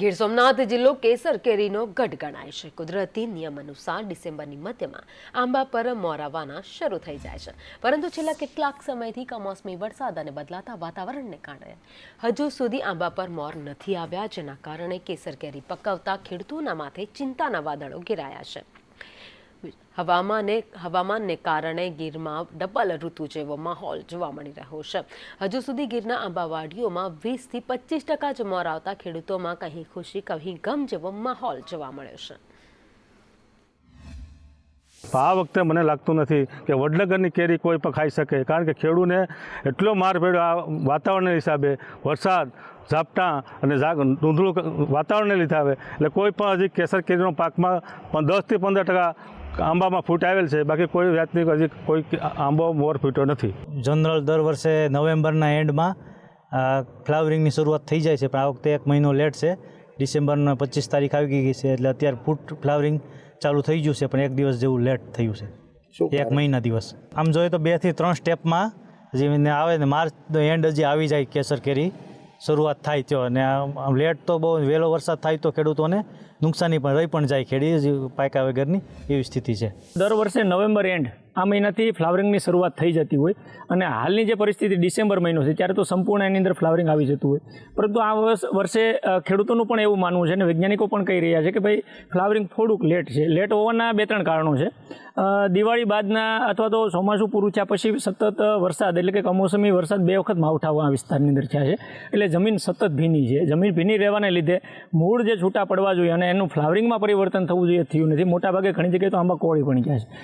ગીર સોમનાથ જિલ્લો કેસર કેરીનો ગઢ ગણાય છે. કુદરતી નિયમ અનુસાર ડિસેમ્બરની મધ્યમાં આંબા પર મોર આવવાના શરૂ થઈ જાય છે. પરંતુ છેલ્લા કેટલાક સમયથી કમોસમી વરસાદ અને બદલાતા વાતાવરણને કારણે હજુ સુધી આંબા પર મોર નથી આવ્યા, જેના કારણે કેસર કેરી પકવતા ખેડૂતોના માથે ચિંતાના વાદળો ઘેરાયા છે. હવામાને, હવામાનને કારણે ગીરમાં ડબલ ઋતુ જેવો માહોલ જોવા મળી રહ્યો છે. હજુ સુધી ગીરના આંબાવાડીઓમાં વીસથી પચીસ ટકા જ મોર આવતા ખેડૂતોમાં કહી ખુશી કહી ગમ જેવો માહોલ જોવા મળ્યો છે. આ વખતે મને લાગતું નથી કે વડનગરની કેરી કોઈ પણ ખાઈ શકે, કારણ કે ખેડૂને એટલો માર પડ્યો આ વાતાવરણના હિસાબે. વરસાદ, ઝાપટા અને ધૂંધળું વાતાવરણને લીધે આવે. એટલે કોઈ પણ હજી કેસર કેરીનો પાકમાં દસથી પંદર ટકા આંબામાં ફૂટ આવેલ છે બાકી કોઈ જાતની હજી કોઈ આંબો મોર ફૂટ્યો નથી. જનરલ દર વર્ષે નવેમ્બરના એન્ડમાં ફ્લાવરિંગની શરૂઆત થઈ જાય છે પણ આ વખતે એક મહિનો લેટ છે. ડિસેમ્બરના પચીસ તારીખ આવી ગઈ છે એટલે અત્યારે ફૂટ ફ્લાવરિંગ ચાલુ થઈ ગયું છે પણ એક દિવસ જેવું લેટ થયું છે. એક મહિના દિવસ. આમ જોઈએ તો બેથી ત્રણ સ્ટેપમાં હજી આવે ને માર્ચ એન્ડ હજી આવી જાય કેસર કેરી. શરૂઆત થાય તો અને લેટ તો બહુ વહેલો વરસાદ થાય તો ખેડૂતોને નુકસાની પણ રહી પણ જાય. ખેડી પાયકા વગરની એવી સ્થિતિ છે. દર વર્ષે નવેમ્બર એન્ડ આ મહિનાથી ફ્લાવરિંગની શરૂઆત થઈ જતી હોય અને હાલની જે પરિસ્થિતિ ડિસેમ્બર મહિનો છે, ત્યારે તો સંપૂર્ણ એની અંદર ફ્લાવરિંગ આવી જતું હોય. પરંતુ આ વર્ષ ખેડૂતોનું પણ એવું માનવું છે અને વૈજ્ઞાનિકો પણ કહી રહ્યા છે કે ભાઈ, ફ્લાવરિંગ થોડુંક લેટ છે. લેટ હોવાના બે ત્રણ કારણો છે. દિવાળી બાદના અથવા તો ચોમાસું પૂરું થયા પછી સતત વરસાદ એટલે કે કમોસમી વરસાદ બે વખત માવઠાઓ આ વિસ્તારની અંદર થયા છે. એટલે જમીન સતત ભીની છે. જમીન ભીની રહેવાને લીધે મૂળ જે છૂટા પડવા જોઈએ અને એનું ફ્લાવરિંગમાં પરિવર્તન થવું જોઈએ, થયું નથી. મોટાભાગે ઘણી જગ્યાએ તો આંબા કોળી પણ ગયા છે.